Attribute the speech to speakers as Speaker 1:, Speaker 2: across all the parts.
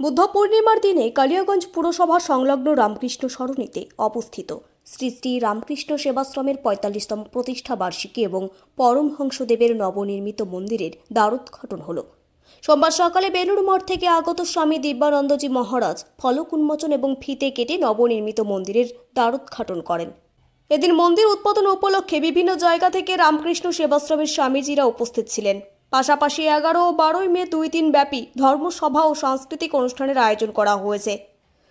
Speaker 1: বুদ্ধ পূর্ণিমার দিনে কালিয়াগঞ্জ পুরসভা সংলগ্ন রামকৃষ্ণ সরণিতে অবস্থিত। শ্রী শ্রী রামকৃষ্ণ সেবাশ্রমের পঁয়তাল্লিশতম প্রতিষ্ঠা বার্ষিকী এবং পরমহংসদেবের নবনির্মিত মন্দিরের দ্বারোদ্ঘাটন হল। সোমবার সকালে বেলুড় মঠ থেকে আগত স্বামী দিব্যানন্দজি মহারাজ ফলক উন্মোচন এবং ফিতে কেটে নবনির্মিত মন্দিরের দ্বারোদ্ঘাটন করেন। এদিন মন্দির উদ্বোধন উপলক্ষে বিভিন্ন জায়গা থেকে রামকৃষ্ণ সেবাশ্রমের স্বামীজিরা উপস্থিত ছিলেন। পাশাপাশি এগারো ও বারোই মে দুই দিন ব্যাপী ধর্মসভা ও সাংস্কৃতিক অনুষ্ঠানের আয়োজন করা হয়েছে।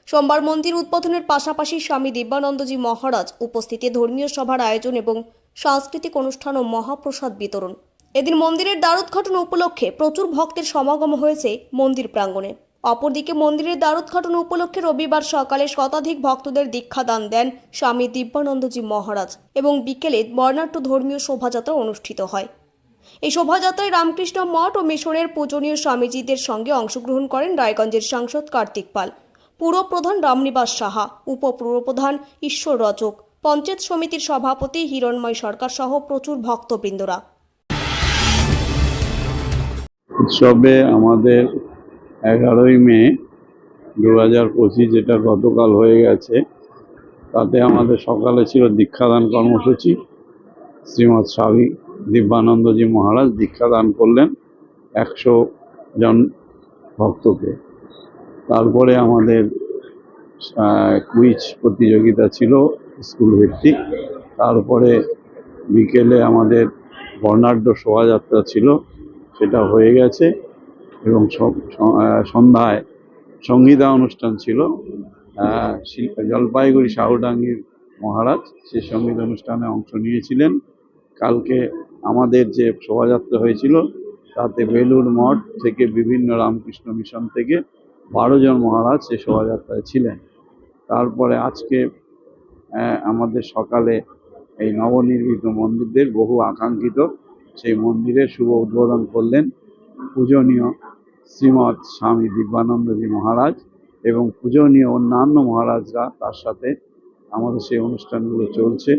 Speaker 1: সোমবার মন্দির উদ্বোধনের পাশাপাশি স্বামী দিব্যানন্দজি মহারাজ উপস্থিতি ধর্মীয় সভার আয়োজন এবং সাংস্কৃতিক অনুষ্ঠান ও মহাপ্রসাদ বিতরণ। এদিন মন্দিরের দ্বারোদ্ঘাটন উপলক্ষে প্রচুর ভক্তের সমাগম হয়েছে মন্দির প্রাঙ্গণে। অপরদিকে মন্দিরের দ্বারোদ্ঘাটন উপলক্ষে রবিবার সকালে শতাধিক ভক্তদের দীক্ষাদান দেন স্বামী দিব্যানন্দজি মহারাজ এবং বিকেলে বর্ণাঢ্য ধর্মীয় শোভাযাত্রা অনুষ্ঠিত হয়। এই শোভাযাত্রায় রামকৃষ্ণ মঠ ও মিশনের পূজনীয় স্বামীজিদের সঙ্গে অংশগ্রহণ করেন রায়গঞ্জের সাংসদ কার্তিক পাল। পুরপ্রধান রামনিবাস সাহা উপপুরপ্রধান ঈশ্বর রচক পঞ্চায়েত সমিতির সভাপতি হিরণময় সরকার সহ প্রচুর ভক্তবৃন্দরা।
Speaker 2: উৎসবে আমাদের এগারোই মে দু হাজার পঁচিশ যেটা গতকাল হয়ে গেছে, তাতে আমাদের সকালে ছিল দীক্ষাদান কর্মসূচি, শ্রীমৎ স্বামী দিব্যানন্দজি মহারাজ দীক্ষাদান করলেন একশো জন ভক্তকে। তারপরে আমাদের কুইজ প্রতিযোগিতা ছিল স্কুল ভিত্তিক। তারপরে বিকেলে আমাদের বর্ণাঢ্য শোভাযাত্রা ছিল, সেটা হয়ে গেছে এবং সন্ধ্যায় সঙ্গীতা অনুষ্ঠান ছিল। জলপাইগুড়ি সাহুডাঙ্গির মহারাজ সেই সংগীত অনুষ্ঠানে অংশ নিয়েছিলেন। কালকে আমাদের যে শোভাযাত্রা হয়েছিল, তাতে বেলুড় মঠ থেকে বিভিন্ন রামকৃষ্ণ মিশন থেকে বারো জন মহারাজ সে শোভাযাত্রায় ছিলেন। তারপরে আজকে আমাদের সকালে এই নবনির্মিত মন্দিরদের বহু আকাঙ্ক্ষিত সেই মন্দিরের শুভ উদ্বোধন করলেন পূজনীয় শ্রীমৎ স্বামী দিব্যানন্দজি মহারাজ এবং পূজনীয় অন্যান্য মহারাজরা তার সাথে আমাদের সেই অনুষ্ঠানগুলো চলছে।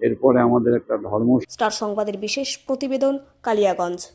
Speaker 2: এরপরে আমাদের একটা ধর্ম
Speaker 1: স্টার সংবাদের বিশেষ প্রতিবেদন কালিয়াগঞ্জ।